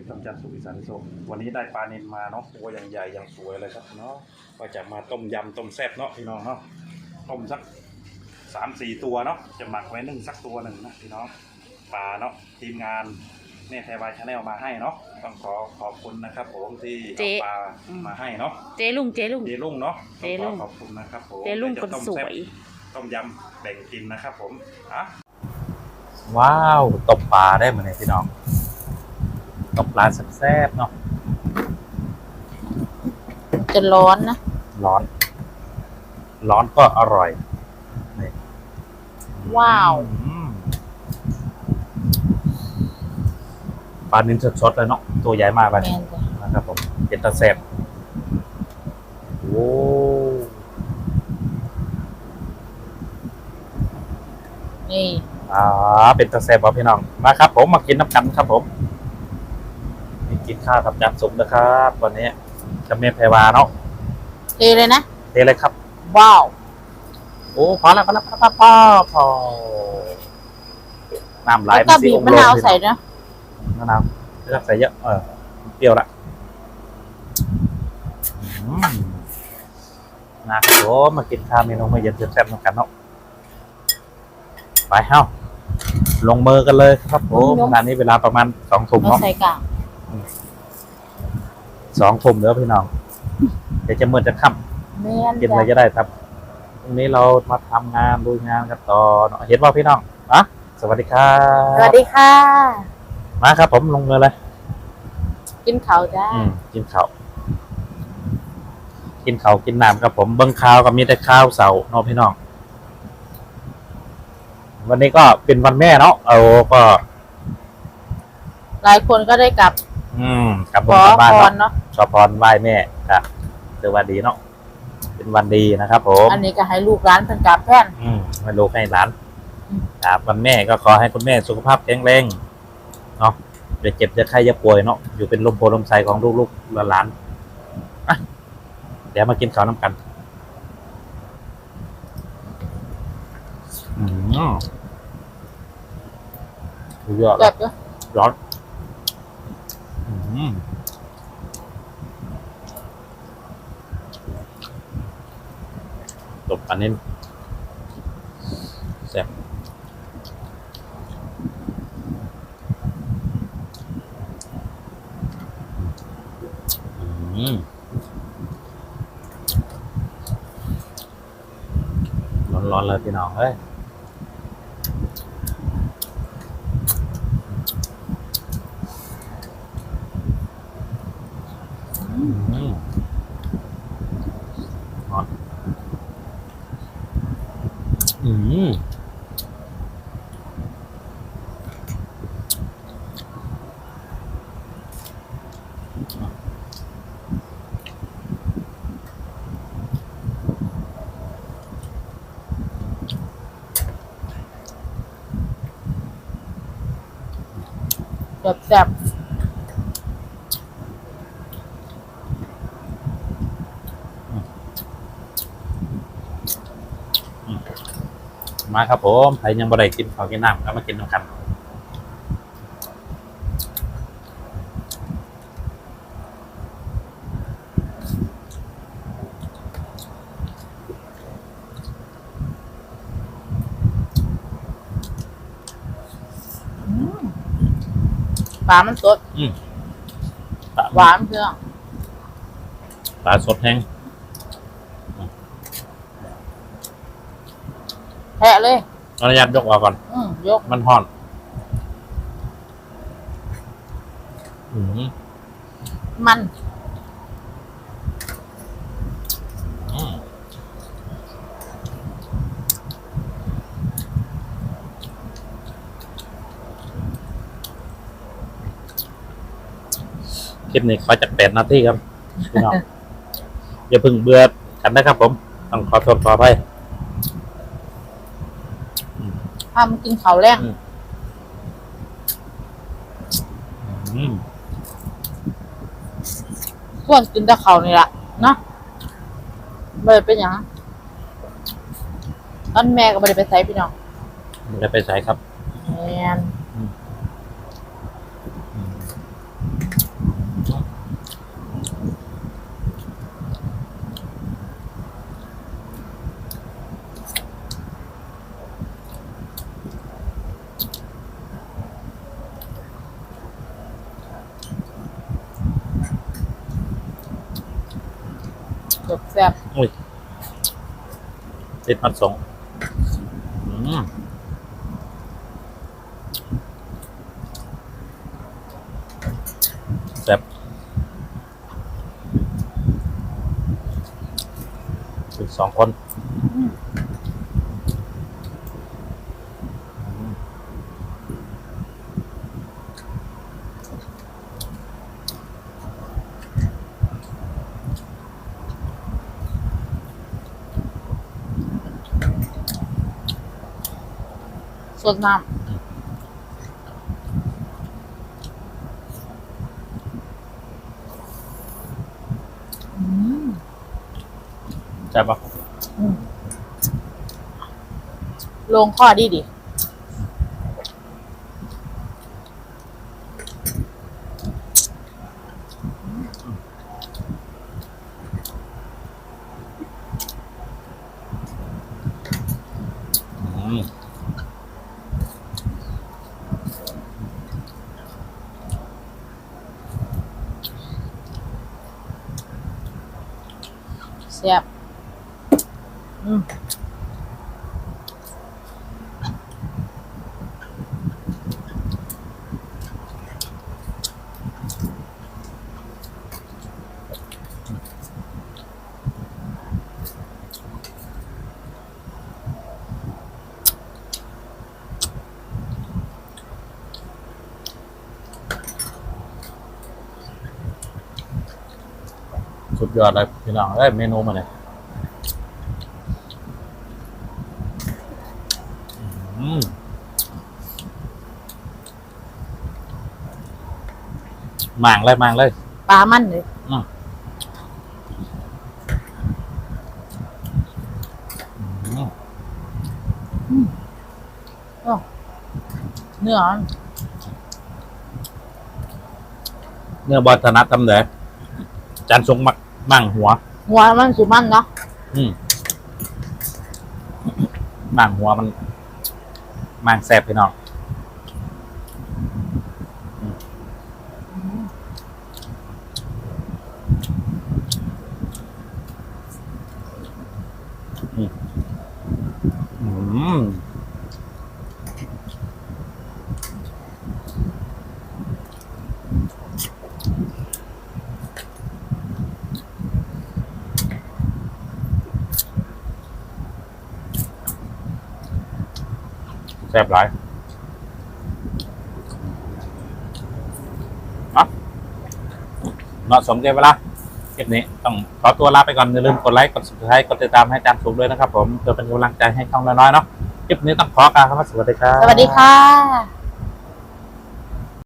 อยู่ช่องจันทร์สุขอีสานโซวันนี้ได้ปลานิลมาเนาะตัวอย่างใหญ่อย่างสวยเลยครับเนาะก็จะมาต้มยำต้มแซ่บเนาะพี่น้องเนาะต้มสักสามสี่ตัวเนาะจะหมักไว้นึ่งสักตัวหนึ่งนะพี่น้องปลาเนาะทีมงานเนทไทยวายชาแนลมาให้เนาะต้องขอขอบคุณนะครับผมที่เจ๊ เอาปลามาให้เนาะเจ๊ลุงเจ๊ลุง เจลุงเนาะเจ๊ลุงขอขอบคุณนะครับผมเจ๊ลุงดี๋ควนจะต้มสวแซ่บยต้มยำแบ่งกินนะครับผมอะ ว้าวตบปลาได้เหมือนไงพี่น้อง ตบปลาแซ่บๆเนาะจะร้อนนะ ร้อน ร้อนก็อร่อยนี่ว้าวอืมปลานินสดๆเลยเนาะตัวใหญ่มากเลยแมนจ้ะนะครับผมเป็นตาแซ่บโอ้นี่ อ่าเป็นตาแซ่บบ่พี่น้องมาครับผมมากินน้ำกันครับผมนี่ กินข้าวกับจานสุกนะครับ วันนี้จะเมพแพรวาเนาะเทเลยนะเทเลยครับ ว้าว โอ้พอแล้วพอแล้วพอแล้วพอพอน้ำไหลแล้วก็บีบมะนาวใส่นะมะนาวไม่ต้องใส่เยอะเออเปรี้ยวละอืมนะครับผมมากินข้าวเมนูมาเย็นแซ่บๆเหมือนกันเนาะไปเฮ้าลงมือกันเลยครับผมขณะนี้เวลาประมาณสองทุ่มเราเนาะใส่กาก สองทุ่มแล้วพี่น้องเดี๋ยวจะมืดจะค่ำแมนกินจ้ะอะไรจะได้ครับพรุ่งนี้เรามาทำงานดูงานกันต่อเนอะเห็นว่าพี่น้องอะสวัสดีครับสวัสดีค่ะ มาครับ ผมลงมือเลย กินเขาวจ้าอืมกินข้าวกินข้าวกินน้ำครับผมเบิ้งข้าวก็มีแต่ข้าวเสาเนาะพี่น้อง วันนี้ก็เป็นวันแม่เนาะเอาก็หลายคนก็ได้กลับ อืมกลับขบ้าอนกลับบ้านพรเนาะเนาะขอพรไหว้แม่ครับถือว่าดีเนาะเป็นวันดีนะครับผมอันนี้ก็ให้ลูกร้านเพิ่นกลับแทนอืมให้ลูกให้หลานอืม ครับวันแม่ก็ขอให้คุณแม่สุขภาพแข็งแรงเนาะอย่าเจ็บอย่าไข้อย่าป่วยเนาะอยู่เป็นลมโพลมใสของลูกๆหลานๆอะเดี๋ยวมากินข้าวน้ำกันอืมสุดยอดเลแบยบเนาะร้อน ตบอันนี้แซ่บอืมร้อนๆเลยพี่น้องเอ้ย อืมร้อนอืม แบบแซ่บมาครับผมใครยังบ่ได้กินข้าวกินน้ำก็มากินน้ำกัน ปลามันสดปลาหวานเพื่องปลาสดแห้งแทะเลยอนุญาตยกออกก่อน อืมยกมันห่อนอืมมัน คลิปนี้ขอจากแปดนาทีครับพี่น้องอย่าเพึ่งเบื่อกันนะครับผมต้องขอโทษขออภัยทำกินเขาวแรงอืมส่วนกินแต่เขาวนี่ละเนาะไม่ได้เป็นหยังตอนแม่ก็ไม่ได้ไปใส่พี่น้องไม่ได้ไปใช้ครับ แมน สดแซ่บอุ้ยติดพันสองแซ่บอีกสองคน สดน้ำอืมแซ่บปะอืมลงข้อดีดิอืม แซ่ สุดยอดเลยพี่น้องเอ้ยเมนูมาเลยอืมหมางเลยหมางเลยปลามันเลยอืมอืมเนื้อมันเนื้อบอลธนัดทำเด๋จานทรงมัก มั่งหัว หัวมันสุมันเนาะอืมมั่งหัวมันมั่งแซ่บพี่น้องอืม ซ่บหลายเนาะเหมาะสมแก่เวลาคลิปนี้ต้องขอตัวลาไปก่อน อย่าลืมกดไลค์กด subscribe กดติดตามให้อาจารย์สุกด้วยนะครับผมเพื่อเป็นกำลังใจให้ช่องน้อยๆเนาะคลิปนี้ต้องขอกล่าคำว่าสวัสดีครับ สวัสดีค่ะ